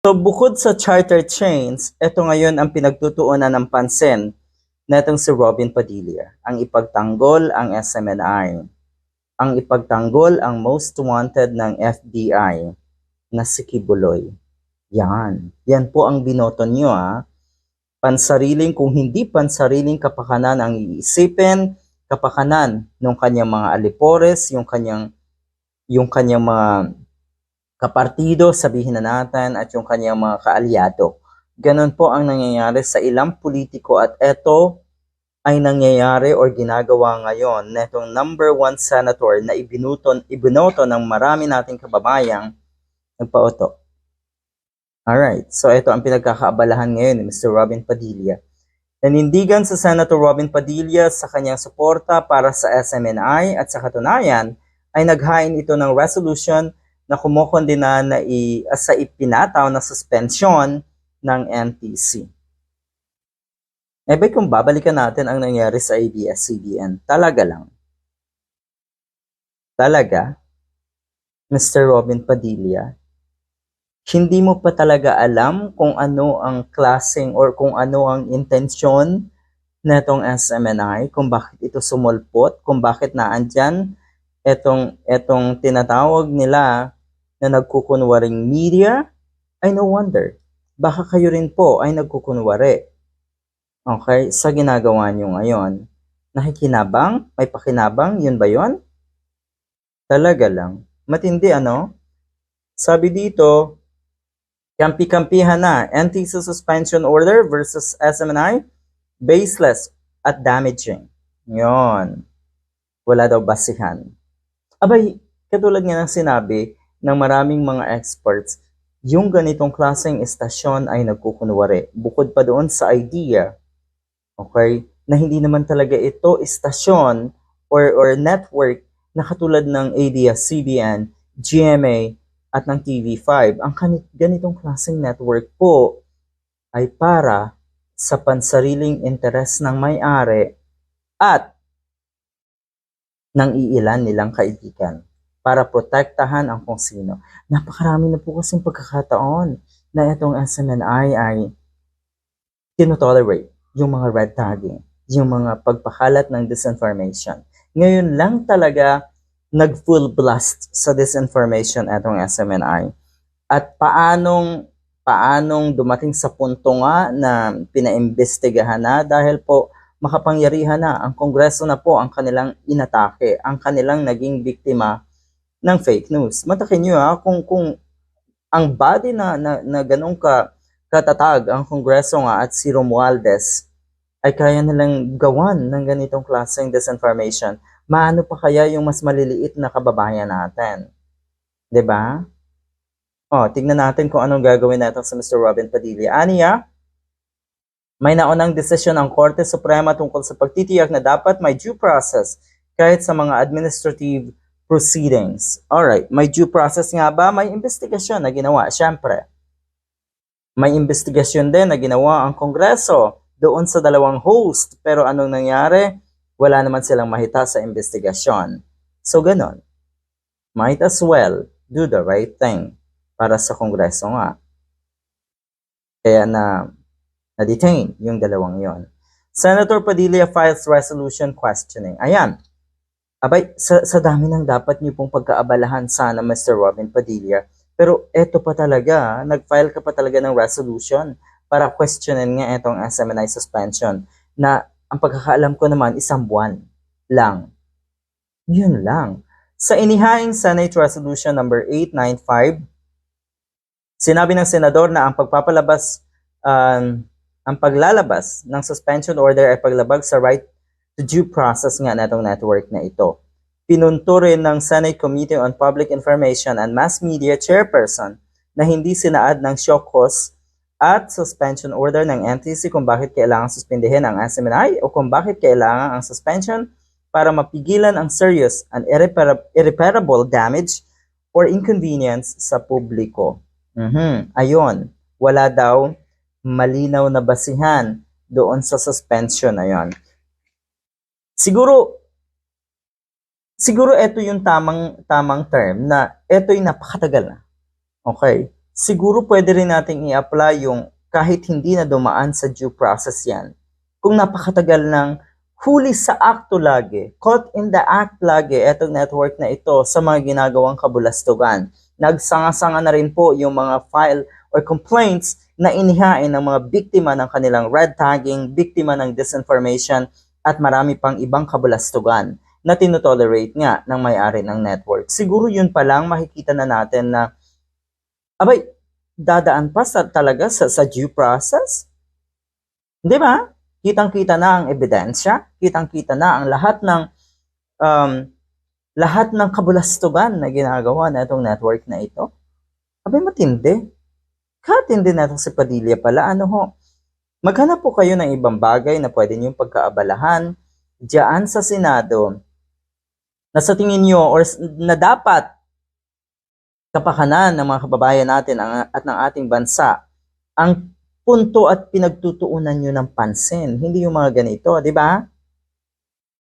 So bukod sa charter chains, ito ngayon ang pinagtutuunan ng pansin netong si Robin Padilla, ang ipagtanggol ang SMNI, ang ipagtanggol ang most wanted ng FBI na si Kibuloy. Yan. Yan po ang binoto niyo ha. Pansariling, kung hindi pansariling kapakanan ang iisipin, kapakanan ng kanyang mga alipores, yung kanyang yung kanyang mga kapartido, sabihin na natin, at yung kanyang mga kaalyado. Ganon po ang nangyayari sa ilang politiko at ito ay nangyayari or ginagawa ngayon netong number one senator na ibinuton, ibinoto ng marami nating kababayang nagpaoto. Alright, so ito ang pinagkakaabalahan ngayon ni Mr. Robin Padilla. Nanindigan sa Senator Robin Padilla sa kanyang suporta para sa SMNI at sa katunayan ay naghain ito ng resolution na kumukondina na i, sa ipinataw na suspension ng NTC. Eh ba kung babalikan natin ang nangyari sa ABS-CBN, talaga lang. Talaga, Mr. Robin Padilla, hindi mo pa talaga alam kung ano ang klaseng or kung ano ang intensyon netong SMNI, kung bakit ito sumulpot, kung bakit naandyan etong, etong tinatawag nila na nagkukunwaring media, ay no wonder. Baka kayo rin po ay nagkukunwari. Okay? Sa ginagawa nyo ngayon. Nakikinabang? May pakinabang? Yun ba yun? Talaga lang. Matindi ano? Sabi dito, kampi-kampihan na. NTC suspension order versus SMNI, baseless at damaging. Yon. Wala daw basihan. Abay, katulad nga ng sinabi ng maraming mga experts, yung ganitong klaseng estasyon ay nagkukunwari. Bukod pa doon sa idea, okay, na hindi naman talaga ito estasyon or, or network na katulad ng ABS-CBN, GMA, at ng TV5. Ang ganitong klaseng network po ay para sa pansariling interes ng may-ari at ng iilan nilang kaibigan para protektahan ang kung sino. Napakarami na po kasing pagkakataon na itong SMNI ay tinotolerate yung mga red tagging, yung mga pagpakalat ng disinformation. Ngayon lang talaga nag-full blast sa disinformation itong SMNI. At paanong paanong dumating sa punto nga na pinaimbestigahan na dahil po makapangyarihan na ang Kongreso na po ang kanilang inatake, ang kanilang naging biktima ng fake news. Matakin nyo ha, kung, kung ang body na, na, na ganun ka katatag ang Kongreso nga at si Romualdez ay kaya nilang gawan ng ganitong klaseng disinformation, maano pa kaya yung mas maliliit na kababayan natin? ba? Oh, tignan natin kung anong gagawin natin sa Mr. Robin Padilla. Aniya, may naunang desisyon ang Korte Suprema tungkol sa pagtitiyak na dapat may due process kahit sa mga administrative proceedings. Alright, may due process nga ba? May investigasyon na ginawa, syempre. May investigasyon din na ginawa ang Kongreso doon sa dalawang host. Pero anong nangyari? Wala naman silang mahita sa investigasyon. So, ganon. Might as well do the right thing para sa Kongreso nga. Kaya na na-detain yung dalawang yon. Senator Padilla files resolution questioning. Ayan. Abay, sa, sa dami ng dapat niyo pong pagkaabalahan sana, Mr. Robin Padilla. Pero eto pa talaga, nag-file ka pa talaga ng resolution para questionin nga itong SMNI suspension na ang pagkakaalam ko naman isang buwan lang. Yun lang. Sa inihaing Senate Resolution number 895, Sinabi ng senador na ang pagpapalabas, um, ang paglalabas ng suspension order ay paglabag sa right to due process nga natong network na ito. Pinunto rin ng Senate Committee on Public Information and Mass Media Chairperson na hindi sinaad ng cause at suspension order ng NTC kung bakit kailangan suspindihin ang SMNI o kung bakit kailangan ang suspension para mapigilan ang serious and irreparable damage or inconvenience sa publiko. Mhm. Ayun, wala daw malinaw na basihan doon sa suspension na yon. Siguro siguro ito yung tamang tamang term na ito yung napakatagal na. Okay? siguro pwede rin nating i-apply yung kahit hindi na dumaan sa due process yan. Kung napakatagal ng huli sa akto lagi, caught in the act lagi, etong network na ito sa mga ginagawang kabulastugan. Nagsanga-sanga na rin po yung mga file or complaints na inihain ng mga biktima ng kanilang red tagging, biktima ng disinformation, at marami pang ibang kabulastugan na tinotolerate nga ng may-ari ng network. Siguro yun pa lang makikita na natin na abay, dadaan pa sa, talaga sa, sa due process? Di ba? Kitang-kita na ang ebidensya, kitang-kita na ang lahat ng um, lahat ng kabulastugan na ginagawa na itong network na ito. Abay, matindi. Katindi na itong si Padilla pala. Ano ho? Maghanap po kayo ng ibang bagay na pwede niyong pagkaabalahan diyan sa Senado na sa tingin niyo or na dapat kapakanan ng mga kababayan natin at ng ating bansa ang punto at pinagtutuunan nyo ng pansin. Hindi yung mga ganito, di ba?